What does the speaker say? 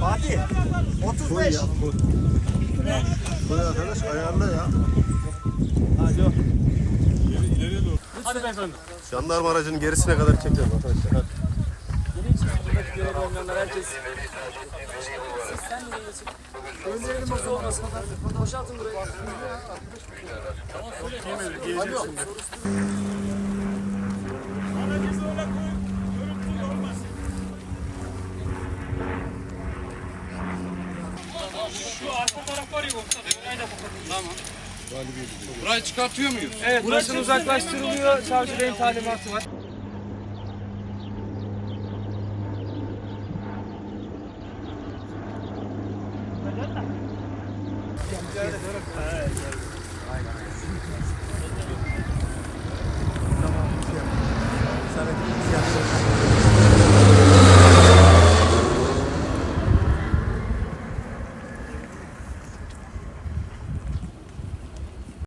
Fatih 35. Koy arkadaş ayarla ya. Hadi beyefendi. Jandarma aracının gerisine kadar çekiyorum arkadaşlar. Hadi. Buradaki görev olmayanlar herkes. Önlerinin masa olmasın. Boşaltın burayı. Şu arka taraf var ya komutanım. Orayı da kapatalım. Tamam. Burayı çıkartıyor muyuz? Evet, burası uzaklaştırılıyor. Savcı Bey'in talimatı var.